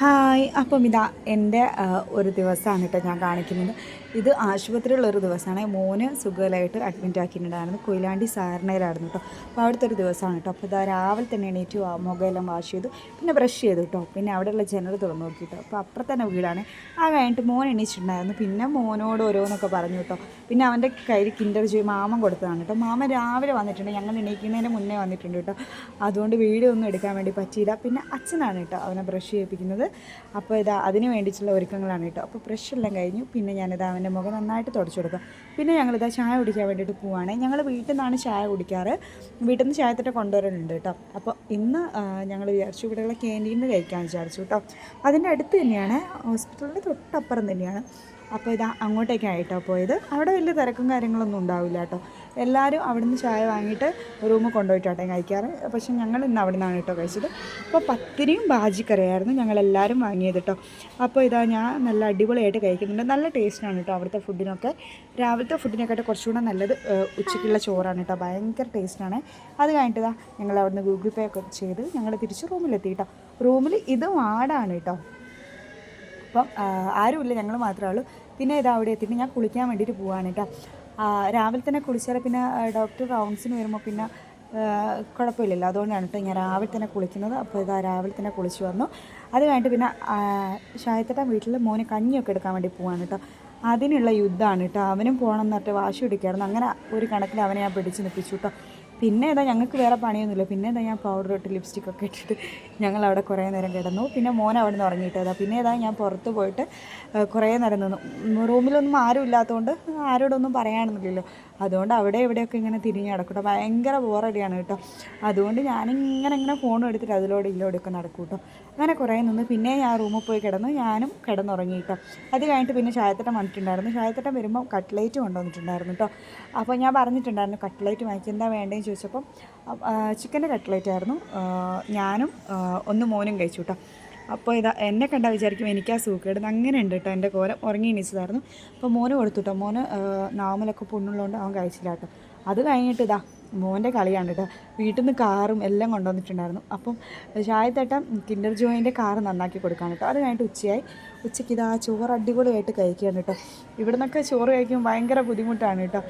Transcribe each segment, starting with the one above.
Hi അപ്പം ഇതാ എന്റെ ഒരു ദിവസമാണ് കേട്ടോ ഞാൻ കാണിക്കുന്നത്. ഇത് ആശുപത്രിയിലുള്ള ഒരു ദിവസമാണ്. മോന് സുഖമായിട്ട് അഡ്മിറ്റ് ആക്കിയിട്ടുണ്ടായിരുന്നു. കൊയിലാണ്ടി സാറിനയിലായിരുന്നു കേട്ടോ. അപ്പോൾ അവിടുത്തെ ഒരു ദിവസമാണ് കേട്ടോ. അപ്പോൾ ഇതാ രാവിലെ തന്നെ എണീറ്റ് ആ മുഖമെല്ലാം വാഷ് ചെയ്തു. പിന്നെ ബ്രഷ് ചെയ്തു കേട്ടോ. പിന്നെ അവിടെയുള്ള ജനൽ തുറന്നു നോക്കി കേട്ടോ. അപ്പോൾ അപ്പുറത്തെ തന്നെ വീടാണ്. ആ കഴിഞ്ഞിട്ട് മോൻ എണീച്ചിട്ടുണ്ടായിരുന്നു. പിന്നെ മോനോട് ഓരോന്നൊക്കെ പറഞ്ഞു കേട്ടോ. പിന്നെ അവന്റെ കയ്യിൽ കിൻഡർ ചെയ്യും മാമൻ കൊടുത്തതാണ് കേട്ടോ. മാമൻ രാവിലെ വന്നിട്ടുണ്ട്. ഞങ്ങൾ എണീക്കുന്നതിന് മുന്നേ വന്നിട്ടുണ്ട് കേട്ടോ. അതുകൊണ്ട് വീഡിയോ ഒന്നും എടുക്കാൻ വേണ്ടി പറ്റിയില്ല. പിന്നെ അച്ഛനാണ് കേട്ടോ അവനെ ബ്രഷ് ചെയ്യിപ്പിക്കുന്നത്. അപ്പോൾ ഇതാ അതിന് വേണ്ടിയിട്ടുള്ള ഒരുക്കങ്ങളാണ് കേട്ടോ. അപ്പോൾ ഫ്രഷ് എല്ലാം കഴിഞ്ഞു. പിന്നെ ഞാനിതാ അവന്റെ മുഖം നന്നായിട്ട് തുടച്ചു കൊടുക്കുക പിന്നെ ഞങ്ങളിതാ ചായ കുടിക്കാൻ വേണ്ടിയിട്ട് പോവുകയാണ് ഞങ്ങൾ വീട്ടിൽ നിന്നാണ് ചായ കുടിക്കാറ്. വീട്ടിൽ നിന്ന് ചായ ചായത്തിട്ട് കൊണ്ടുവരലുണ്ട് കേട്ടോ. അപ്പോൾ ഇന്ന് ഞങ്ങൾ വിചാരിച്ചു ഇവിടെയുള്ള ക്യാന്റീനിൽ കഴിക്കാൻ വിചാരിച്ചു കേട്ടോ. അതിന്റെ അടുത്ത് തന്നെയാണ് ഹോസ്പിറ്റലിന്റെ തൊട്ടപ്പുറം തന്നെയാണ്. അപ്പോൾ ഇതാ അങ്ങോട്ടേക്കായിട്ടോ പോയത്. അവിടെ വലിയ തിരക്കും കാര്യങ്ങളൊന്നും ഉണ്ടാവില്ല കേട്ടോ. എല്ലാവരും അവിടുന്ന് ചായ വാങ്ങിയിട്ട് റൂമിൽ കൊണ്ടുപോയിട്ടാട്ടെ കഴിക്കാറ്. പക്ഷേ ഞങ്ങൾ ഇന്ന് അവിടെ നിന്നാണ് കേട്ടോ കഴിച്ചത്. അപ്പോൾ പത്തിരിയും ബാജിക്കറിയായിരുന്നു ഞങ്ങളെല്ലാവരും വാങ്ങിയത് കേട്ടോ. അപ്പോൾ ഇതാ ഞാൻ നല്ല അടിപൊളിയായിട്ട് കഴിക്കുന്നുണ്ട്. നല്ല ടേസ്റ്റാണ് കേട്ടോ അവിടുത്തെ ഫുഡിനൊക്കെ. രാവിലത്തെ ഫുഡിനെക്കാട്ട് കുറച്ചുകൂടെ നല്ലത് ഉച്ചയ്ക്കുള്ള ചോറാണ് കേട്ടോ. ഭയങ്കര ടേസ്റ്റാണ്. അത് കഴിഞ്ഞിട്ട് ഇതാ ഞങ്ങൾ അവിടുന്ന് ഗൂഗിൾ പേ ഒക്കെ ചെയ്ത് ഞങ്ങൾ തിരിച്ച് റൂമിലെത്തി കേട്ടോ. റൂമിൽ ഇത് വാടാണ് കേട്ടോ. അപ്പം ആരുമില്ല ഞങ്ങൾ മാത്രമേ ഉള്ളൂ. പിന്നെ ഇതാ അവിടെ എത്തിയിട്ട് ഞാൻ കുളിക്കാൻ വേണ്ടിയിട്ട് പോവാണ് കേട്ടോ. രാവിലെ തന്നെ കുളിച്ചാൽ പിന്നെ ഡോക്ടർ റൗണ്ട്സിന് വരുമ്പോൾ പിന്നെ കുഴപ്പമില്ലല്ലോ. അതുകൊണ്ടാണ് കേട്ടോ ഞാൻ രാവിലെ തന്നെ കുളിക്കുന്നത്. അപ്പോൾ ഇതാ രാവിലെ തന്നെ കുളിച്ച് വന്നു. അത് കഴിഞ്ഞിട്ട് പിന്നെ ഷായത്തേട്ടൻ വീട്ടിൽ മോന് കഞ്ഞിയൊക്കെ എടുക്കാൻ വേണ്ടി പോവാണ് കേട്ടോ. അതിനുള്ള യുദ്ധമാണ് കേട്ടോ. അവനും പോകണം എന്നിട്ട് വാശി പിടിക്കായിരുന്നു അങ്ങനെ ഒരു കണക്കിൽ അവനെ ഞാൻ പിടിച്ച് നിൽപ്പിച്ചു കേട്ടോ. പിന്നെ ഇതാ ഞങ്ങൾക്ക് വേറെ പണിയൊന്നുമില്ല. പിന്നെ ഇതാ ഞാൻ പൗഡർ ഇട്ട് ലിപ്സ്റ്റിക് ഒക്കെ ഇട്ടിട്ട് ഞങ്ങൾ അവിടെ കുറേ നേരം കിടന്നു. പിന്നെ മോൻ അവിടെ നിന്ന് ഉറങ്ങിയിട്ടതാ. പിന്നെ ഇതാ ഞാൻ പുറത്ത് പോയിട്ട് കുറേ നേരം നിന്നു. റൂമിലൊന്നും ആരും ഇല്ലാത്തതുകൊണ്ട് ആരോടൊന്നും പറയാനൊന്നുമില്ലല്ലോ. അതുകൊണ്ട് അവിടെ ഇവിടെയൊക്കെ ഇങ്ങനെ തിരിഞ്ഞ് നടക്കൂട്ടോ. ഭയങ്കര ബോറടിയാണ് കേട്ടോ. അതുകൊണ്ട് ഞാനിങ്ങനെ ഇങ്ങനെ ഫോൺ എടുത്തിട്ട് അതിലൂടെ ഇതിലൂടെയൊക്കെ നടക്കും കേട്ടോ. അങ്ങനെ കുറേ നിന്ന് പിന്നെ ഞാൻ റൂമിൽ പോയി കിടന്നു. ഞാനും കിടന്നുറങ്ങി കേട്ടോ. അത് കഴിഞ്ഞിട്ട് പിന്നെ ചായത്തട്ടം വന്നിട്ടുണ്ടായിരുന്നു. ചായത്തട്ടം വരുമ്പോൾ കട്ട്ലേറ്റ് കൊണ്ടുവന്നിട്ടുണ്ടായിരുന്നു കേട്ടോ. അപ്പോൾ ഞാൻ പറഞ്ഞിട്ടുണ്ടായിരുന്നു കട്ട്ലേറ്റ് വാങ്ങിച്ച് എന്താ വേണ്ടതെന്ന് ചോദിച്ചപ്പം ചിക്കന്റെ കട്ട്ലേറ്റ് ആയിരുന്നു. ഞാനും ഒന്ന് മോനും കഴിച്ചു കേട്ടോ അപ്പോൾ ഇതാ എന്നെ കണ്ടാൽ വിചാരിക്കും എനിക്ക് ആ സൂക്കേട്. അങ്ങനെ ഉണ്ട് കേട്ടോ എന്റെ കോലം ഉറങ്ങി എണീച്ചതായിരുന്നു. അപ്പോൾ മോന് കൊടുത്തു കേട്ടോ മോന് നാമലൊക്കെ പുണ്ണുള്ളതുകൊണ്ട് അവൻ കഴിച്ചില്ല കേട്ടോ അത് കഴിഞ്ഞിട്ട് ഇതാ മോന്റെ കളിയാണ് കേട്ടോ വീട്ടിൽ നിന്ന് കാറും എല്ലാം കൊണ്ടുവന്നിട്ടുണ്ടായിരുന്നു. അപ്പം ചായത്തേട്ടൻ കിൻഡർ ജോയിന്റെ കാറ് നന്നാക്കി കൊടുക്കാൻ കേട്ടോ അത് കഴിഞ്ഞിട്ട് ഉച്ചയായി. ഉച്ചയ്ക്ക് ഇതാ ചോറ് അടിപൊളിയായിട്ട് കഴിക്കുകയാണ് കേട്ടോ ഇവിടെ നിന്നൊക്കെ ചോറ് കഴിക്കുമ്പോൾ ഭയങ്കര ബുദ്ധിമുട്ടാണ് കേട്ടോ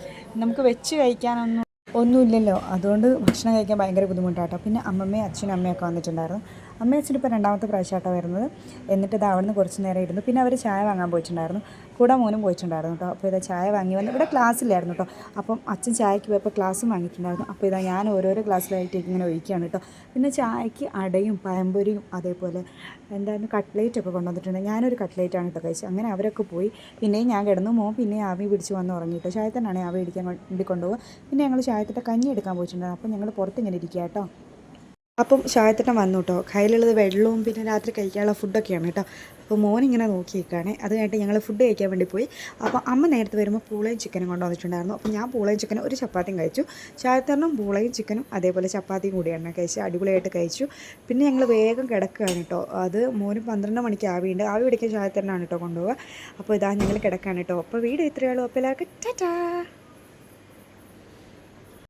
നമുക്ക് വെച്ച് കഴിക്കാനൊന്നും ഒന്നുമില്ലല്ലോ. അതുകൊണ്ട് ഭക്ഷണം കഴിക്കാൻ ഭയങ്കര ബുദ്ധിമുട്ടാട്ടോ. പിന്നെ അമ്മമ്മയും അച്ഛനും അമ്മയൊക്കെ വന്നിട്ടുണ്ടായിരുന്നു. അമ്മയും അച്ഛൻ ഇപ്പോൾ രണ്ടാമത്തെ പ്രാവശ്യമായിട്ടാണ് വരുന്നത്. എന്നിട്ട് ഇത് അവിടെ നിന്ന് കുറച്ച് നേരം ഇരുന്നു. പിന്നെ അവർ ചായ വാങ്ങാൻ പോയിട്ടുണ്ടായിരുന്നു. കൂടെ മോനും പോയിട്ടുണ്ടായിരുന്നു കേട്ടോ. അപ്പോൾ ഇതാ ചായ വാങ്ങി വന്ന് ഇവിടെ ക്ലാസ്സിലായിരുന്നു കേട്ടോ. അപ്പം അച്ഛൻ ചായക്ക് പോയപ്പോൾ ക്ലാസ് വാങ്ങിയിട്ടുണ്ടായിരുന്നു. അപ്പോൾ ഇതാ ഞാൻ ഓരോരോ ക്ലാസ്സിലായിട്ട് ഇങ്ങനെ ഒഴിക്കുകയാണ് കേട്ടോ. പിന്നെ ചായക്ക് അടയും പഴംപൊരിയും അതേപോലെ എന്തായിരുന്നു കട്ട്ലേറ്റ് ഒക്കെ കൊണ്ടുവന്നിട്ടുണ്ട്. ഞാനൊരു കട്ട്ലേറ്റാണ് കേട്ടോ കഴിച്ചത്. അങ്ങനെ അവരൊക്കെ പോയി. പിന്നെയും ഞാൻ കിടന്നു. മോൻ പിന്നെ ആവി പിടിച്ച് വന്ന് ഉറങ്ങിയിട്ടോ ചായത്തനാണ് ആവി ഇടിക്കാൻ വേണ്ടി കൊണ്ടുപോകുക പിന്നെ ഞങ്ങൾ ചായത്തിട്ട് കഞ്ഞി എടുക്കാൻ പോയിട്ടുണ്ടായിരുന്നു. അപ്പോൾ ഞങ്ങൾ പുറത്തിങ്ങനെ ഇരിക്കുക കേട്ടോ. അപ്പം ചായത്തട്ടം വന്നു കേട്ടോ കയ്യിലുള്ളത് വെള്ളവും പിന്നെ രാത്രി കഴിക്കാനുള്ള ഫുഡൊക്കെയാണ് കേട്ടോ. അപ്പോൾ മോൻ ഇങ്ങനെ നോക്കി നിൽക്കുകയാണ് അത് കഴിഞ്ഞിട്ട് ഞങ്ങൾ ഫുഡ് കഴിക്കാൻ വേണ്ടി പോയി. അപ്പോൾ അമ്മ നേരത്തെ വരുമ്പോൾ പൂളയും ചിക്കനും കൊണ്ടുവന്നിട്ടുണ്ടായിരുന്നു. അപ്പോൾ ഞാൻ പൂളയും ചിക്കനും ഒരു ചപ്പാത്തിയും കഴിച്ചു. ചായത്തരണം പൂളയും ചിക്കനും അതേപോലെ ചപ്പാത്തിയും കൂടിയാണ് കഴിച്ച് അടിപൊളിയായിട്ട് കഴിച്ചു. പിന്നെ ഞങ്ങൾ വേഗം കിടക്കുകയാണ് കേട്ടോ. അത് മോന് പന്ത്രണ്ട് മണിക്ക് ആവിയുണ്ട്. ആവി പിടിക്കാൻ ചായത്തരനാണ് കേട്ടോ കൊണ്ടുപോവുക. അപ്പോൾ ഇതാ ഞങ്ങൾ കിടക്കുകയാണ് കേട്ടോ. അപ്പോൾ വീട് ഇത്രയേ ഉള്ളൂ. അപ്പോൾ എല്ലാവർക്കും ടാറ്റാ!